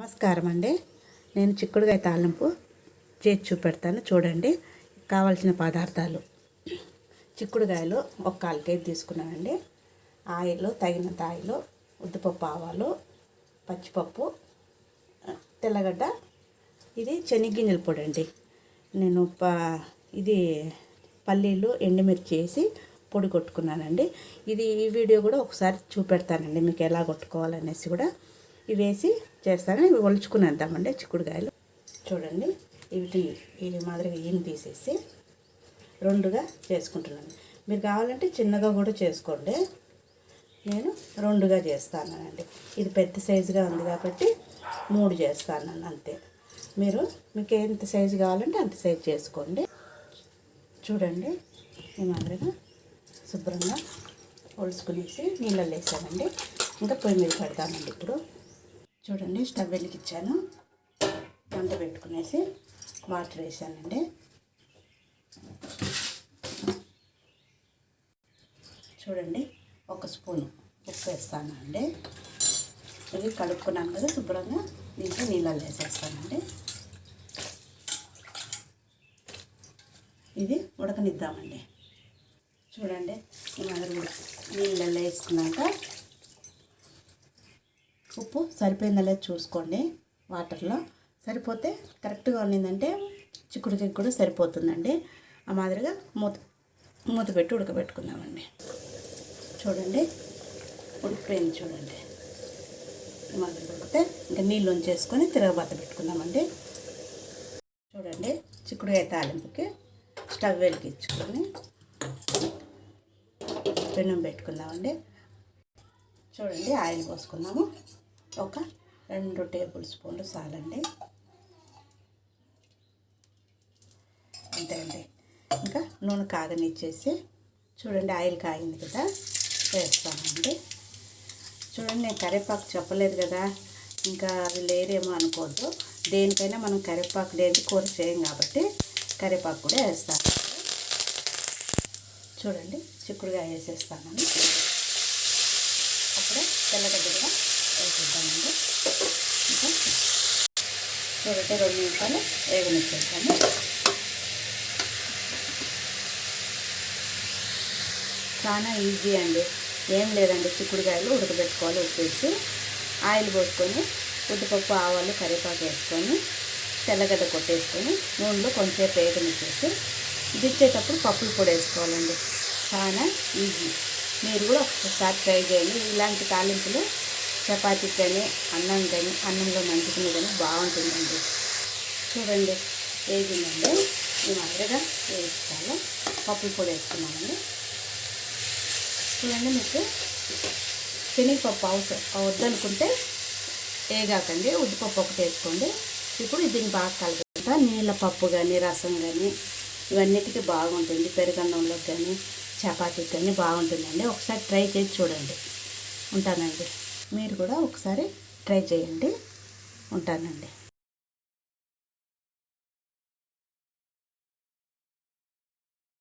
నమస్కారం అండి నేను చిక్కుడుగాయ తాలింపు చేసి చూపెడతాను. చూడండి కావాల్సిన పదార్థాలు. చిక్కుడుగాయలు ఒక కాలు కేజీ తీసుకున్నానండి. ఆయిల్ తగినంత ఆయిల్ ఉద్దిపప్పు ఆవాలు పచ్చిపప్పు తెల్లగడ్డ. ఇది శనగ్గింజల పొడి అండి నేను ప ఇది పల్లీలు ఎండుమిర్చి వేసి పొడి కొట్టుకున్నానండి. ఇది ఈ వీడియో కూడా ఒకసారి చూపెడతానండి మీకు ఎలా కొట్టుకోవాలనేసి కూడా. ఇవి వేసి చేస్తాను. ఇవి ఒలుచుకునేద్దామండి చిక్కుడుకాయలు. చూడండి ఇవి ఈ మాదిరిగా ఈయన తీసేసి రెండుగా చేసుకుంటున్నాను. మీరు కావాలంటే చిన్నగా కూడా చేసుకోండి. నేను రెండుగా చేస్తానండి. ఇది పెద్ద సైజుగా ఉంది కాబట్టి మూడు చేస్తాను అంతే. మీరు మీకు ఎంత సైజు కావాలంటే అంత సైజు చేసుకోండి. చూడండి ఈ మాదిరిగా శుభ్రంగా ఒలుసుకునేసి నీళ్ళల్లో వేసామండి. ఇంకా పొయ్యి మీద పెడతామండి ఇప్పుడు. చూడండి స్టవ్ వెలిగించాను. మంట పెట్టుకునేసి వాటర్ వేసానండి. చూడండి ఒక స్పూన్ ఉప్పు వేస్తానండి. ఇది కడుక్కున్నాను కదా శుభ్రంగా దీంట్లో నీళ్ళల్లో వేసేస్తానండి. ఇది ఉడకనిద్దామండి. చూడండి ఈ మాదిరి నీళ్ళల్లో వేసుకున్నాక ఉప్పు సరిపోయిందా చూసుకోండి వాటర్లో. సరిపోతే కరెక్ట్గా ఉన్నిందంటే చిక్కుడుకాయ కూడా సరిపోతుందండి. ఆ మాదిరిగా మూత మూత పెట్టి ఉడకబెట్టుకుందామండి. చూడండి ఉడికిపోయింది చూడండి. మాదిరి ఉడికితే ఇంకా నీళ్ళు ఉంచేసుకొని తిరగబాత పెట్టుకుందామండి. చూడండి చిక్కుడుకాయ తాలింపుకి స్టవ్ వెలిగించుకొని పెనం పెట్టుకుందామండి. చూడండి ఆయిల్ పోసుకుందాము. ఒక రెండు టేబుల్ స్పూన్లు చాలండి అంతే అండి. ఇంకా నూనె కాగనిచ్చేసి చూడండి ఆయిల్ కాగింది కదా వేస్తామండి చూడండి నేను కరివేపాకు చెప్పలేదు కదా ఇంకా అది లేదేమో అనుకోవద్దు. దేనికైనా మనం కరివేపాకు లేని కూర చేయం కాబట్టి కరివేపాకు కూడా వేస్తాను చూడండి చిక్కుడుగా వేసేస్తానని అప్పుడే తెల్లగడ్డ కూడా వేసేద్దామండి. ఇంకా రెండు నిమిషాలు వేగనిచ్చేస్తాము చాలా ఈజీ అండి. ఏం లేదండి చిక్కుడుకాయలు ఉడకబెట్టుకోవాలి ఉప్పేసి. ఆయిల్ పోసుకొని ఉద్దిపప్పు ఆవాలు కరివేపాకు వేసుకొని తెల్లగడ్డ కొట్టేసుకొని నూనెలో కొంచెంసేపు వేగనిచ్చేసి దించేటప్పుడు పప్పులు పొడి వేసుకోవాలండి. చాలా ఈజీ. మీరు కూడా ఒకసారి ట్రై చేయండి. ఇలాంటి తాలింపులు చపాతీ కానీ అన్నం కానీ అన్నంలో మంచుకుని కానీ బాగుంటుందండి. చూడండి వేగిందండి ఈ మాదిరిగా వేసుకోవాలి పప్పుల కూడా వేసుకున్నామండి చూడండి మీకు శనగపప్పు అవసరం వద్దనుకుంటే వేగాకండి ఉద్దిపప్పు ఒకటి వేసుకోండి. ఇప్పుడు దీన్ని బాగా కలుపుకుంటా నీళ్ళ పప్పు కానీ రసం కానీ ఇవన్నిటికీ బాగుంటుంది. పెరుగన్నంలోకి కానీ చపాతీకి కానీ బాగుంటుందండి. ఒకసారి ట్రై చేసి చూడండి. ఉంటానండి. మీరు కూడా ఒకసారి ట్రై చేయండి. ఉంటానండి.